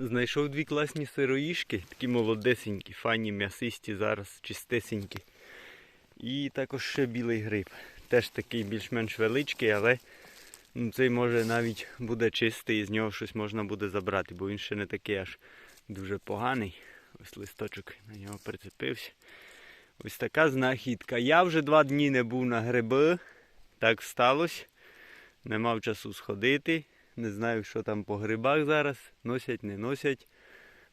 Знайшов дві класні сироїшки, такі молодесенькі, файні, м'ясисті зараз, чистесенькі. І також ще білий гриб. Теж такий більш-менш величкий, але ну, цей може навіть буде чистий, і з нього щось можна буде забрати, бо він ще не такий аж дуже поганий. Ось листочок на нього прицепився. Ось така знахідка. Я вже два дні не був на гриби. Так сталося. Не мав часу сходити. Не знаю, що там по грибах зараз. Носять, не носять.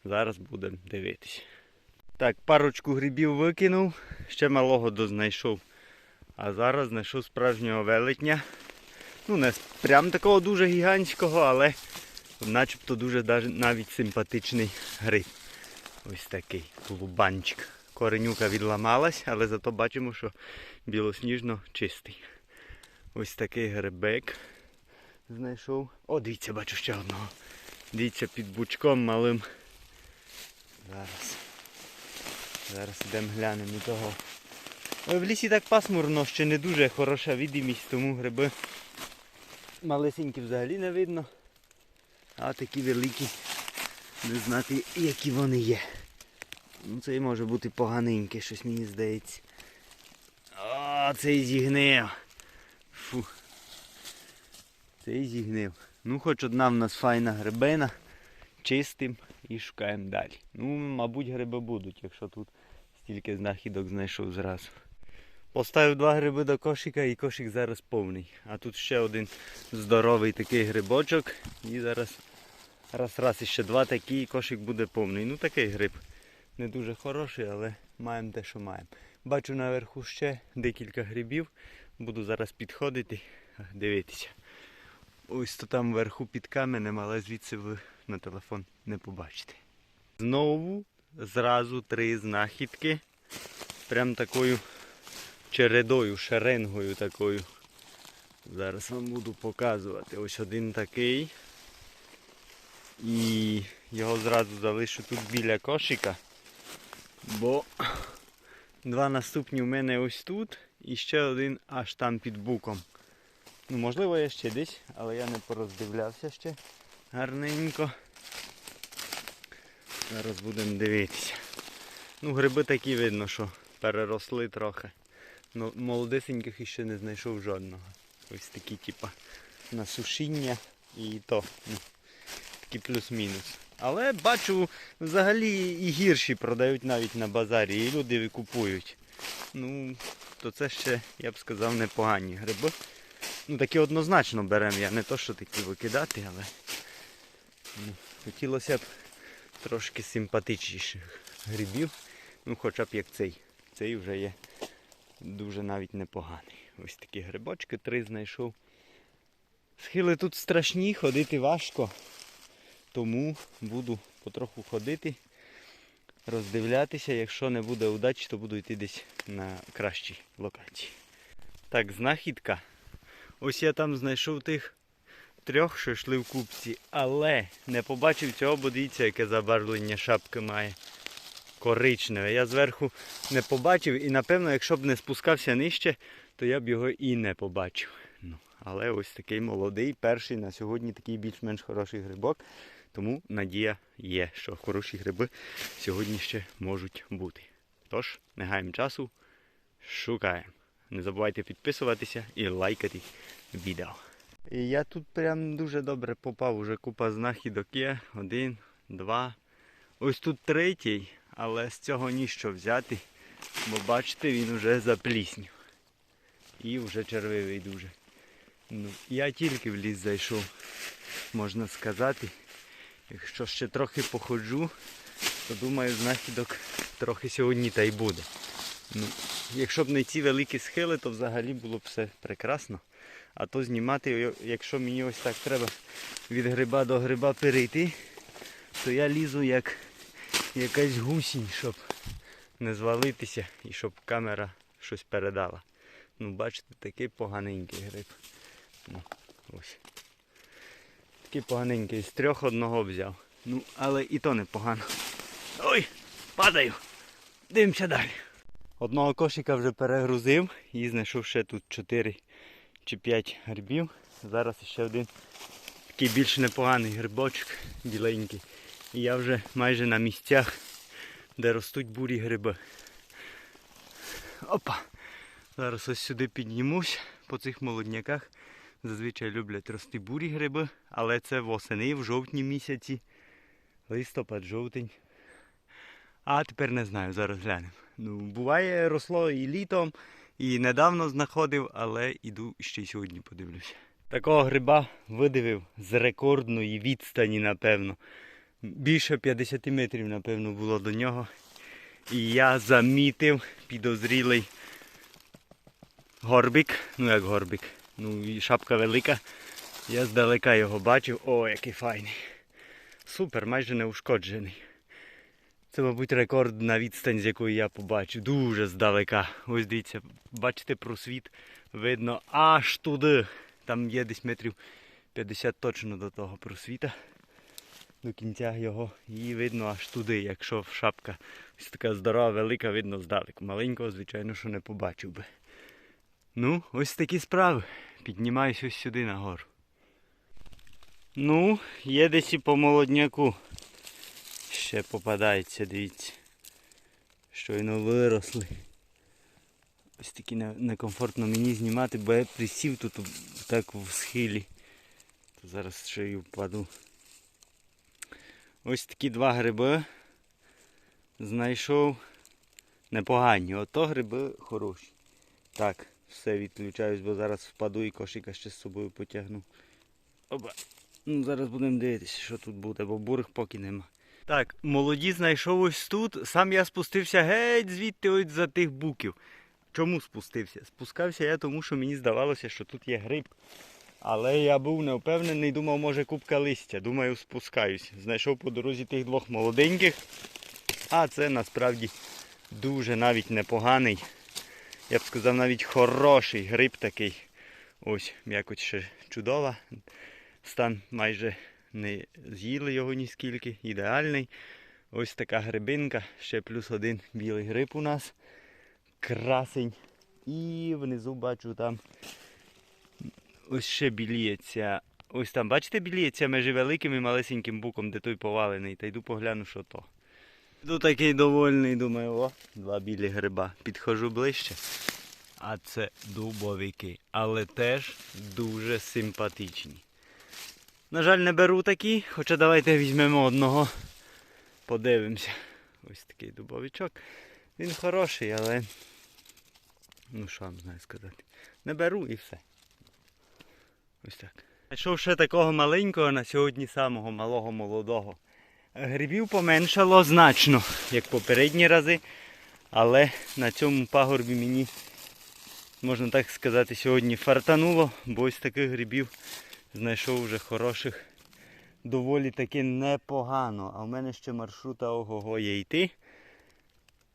Зараз будемо дивитися. Так, парочку грибів викинув, ще малого дознайшов. А зараз знайшов справжнього велетня. Ну, не прям такого дуже гігантського, але начебто дуже навіть симпатичний гриб. Ось такий лубанчик. Коренюка відламалась, але зато бачимо, що білосніжно чистий. Ось такий грибек знайшов. О, дивіться, бачу ще одного. Дивіться, під бучком малим. Зараз. Зараз йдемо глянемо і того. В лісі так пасмурно, ще не дуже хороша видимість, тому гриби малесенькі взагалі не видно. А такі великі. Не знати, які вони є. Ну, цей може бути поганенький, щось мені здається. О, цей зігнив. Фу. Цей зігнив. Ну, хоч одна в нас файна грибина. Чистим і шукаємо далі. Ну, мабуть, гриби будуть, якщо тут стільки знахідок знайшов зразу. Поставив два гриби до кошика і кошик зараз повний. А тут ще один здоровий такий грибочок. І зараз раз раз іще два такі і кошик буде повний. Ну такий гриб. Не дуже хороший, але маємо те, що маємо. Бачу наверху ще декілька грибів. Буду зараз підходити, дивитися. Ось то там вверху під каменем, але звідси ви на телефон не побачите. Знову зразу три знахідки. Прям такою чередою, шеренгою такою. Зараз вам буду показувати. Ось один такий. І його зразу залишу тут біля кошика. Бо два наступні у мене ось тут і ще один аж там під буком. Ну, можливо, я ще десь, але я не пороздивлявся ще гарненько. Зараз будемо дивитися. Ну, гриби такі видно, що переросли трохи. Ну, молодесеньких іще не знайшов жодного. Ось такі, типа, на і то. Ну, такі плюс-мінус. Але бачу, взагалі і гірші продають навіть на базарі, і люди купують. Ну, то це ще, я б сказав, непогані гриби. Ну такі однозначно беремо. Я не то, що такі викидати, але ну, хотілося б трошки симпатичніших грибів. Ну хоча б як цей. Цей вже є дуже навіть непоганий. Ось такі грибочки три знайшов. Схили тут страшні, ходити важко. Тому буду потроху ходити, роздивлятися. Якщо не буде удачі, то буду йти десь на кращій локації. Так, знахідка. Ось я там знайшов тих трьох, що йшли в купці, але не побачив цього, бо дивіться, яке забарвлення шапки має. Коричневе. Я зверху не побачив і напевно, якщо б не спускався нижче, то я б його і не побачив. Ну, але ось такий молодий, перший на сьогодні такий більш-менш хороший грибок. Тому надія є, що хороші гриби сьогодні ще можуть бути. Тож, не гаємо часу, шукаємо. Не забувайте підписуватися і лайкати відео. І я тут прям дуже добре попав, уже купа знахідок є. Один, два. Ось тут третій, але з цього ніщо взяти, бо бачите, він вже запліснів. І вже червивий дуже. Ну, я тільки в ліс зайшов, можна сказати. Якщо ще трохи походжу, то думаю, знахідок трохи сьогодні та й буде. Ну, якщо б не ці великі схили, то взагалі було б все прекрасно. А то знімати, якщо мені ось так треба від гриба до гриба перейти, то я лізу як якась гусінь, щоб не звалитися і щоб камера щось передала. Ну, бачите, такий поганенький гриб. Ну, ось. Такий поганенький, з трьох одного взяв. Ну, але і то непогано. Ой, падаю. Дивимося далі. Одного кошика вже перегрузив і знайшов ще тут 4 чи 5 грибів. Зараз ще один такий більш непоганий грибочок, біленький. І я вже майже на місцях, де ростуть бурі гриби. Опа! Зараз ось сюди піднімусь по цих молодняках. Зазвичай люблять рости бурі гриби, але це восени в жовтні місяці. Листопад, жовтень. А тепер не знаю, зараз глянемо. Ну, буває, росло і літом, і недавно знаходив, але іду ще й сьогодні подивлюся. Такого гриба видивив з рекордної відстані, напевно. Більше 50 метрів, напевно, було до нього. І я замітив підозрілий горбик. Ну як горбик. Ну і шапка велика. Я здалека його бачив. О, який файний. Супер, майже неушкоджений. Це, мабуть, рекордна відстань, з якої я побачив. Дуже здалека. Ось дивіться, бачите просвіт, видно аж туди. Там є десь метрів 50 точно до того просвіта. До кінця його. І видно аж туди, якщо шапка ось така здорова, велика, видно здалеку. Маленького, звичайно, що не побачив би. Ну, ось такі справи. Піднімаюсь ось сюди нагору. Ну, є десь і по молодняку. Ще попадається, дивіться. Щойно виросли. Ось такі некомфортно мені знімати, бо я присів тут так в схилі. То зараз ще й впаду. Ось такі два гриби. Знайшов непогані. Ото гриби хороші. Так, все відключаюсь, бо зараз впаду і кошика ще з собою потягну. Опа. Ну, зараз будемо дивитися, що тут буде, бо бурих поки нема. Так, молоді знайшов ось тут. Сам я спустився геть звідти ось за тих буків. Чому спустився? Спускався я тому, що мені здавалося, що тут є гриб. Але я був не впевнений, думав, може купка листя. Думаю, спускаюсь. Знайшов по дорозі тих двох молоденьких. А це насправді дуже навіть непоганий. Я б сказав, навіть хороший гриб такий. Ось, якось ще чудова. Стан майже не з'їли його ніскільки. Ідеальний. Ось така грибинка. Ще плюс один білий гриб у нас. Красень. І внизу бачу там ось ще біліється. Ось там, бачите, біліється між великим і малесеньким буком, де той повалений. Та йду погляну, що то. Йду такий довольний, думаю, о, два білі гриба. Підходжу ближче. А це дубовики. Але теж дуже симпатичні. На жаль, не беру такі, хоча давайте візьмемо одного. Подивимося. Ось такий дубовичок. Він хороший, але. Ну що вам знаю сказати. Не беру і все. Ось так. Знайшов ще такого маленького на сьогодні самого малого молодого. Грибів поменшало значно, як попередні рази. Але на цьому пагорбі мені, можна так сказати, сьогодні фартануло, бо ось таких грибів знайшов вже хороших доволі таки непогано. А в мене ще маршрута ого-го є йти.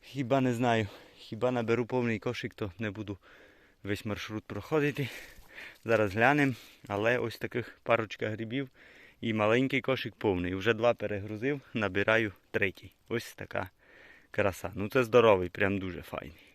Хіба не знаю, хіба наберу повний кошик, то не буду весь маршрут проходити. Зараз глянемо, але ось таких парочка грибів і маленький кошик повний. Вже два перегрузив, набираю третій. Ось така краса. Ну це здоровий, прям дуже файний.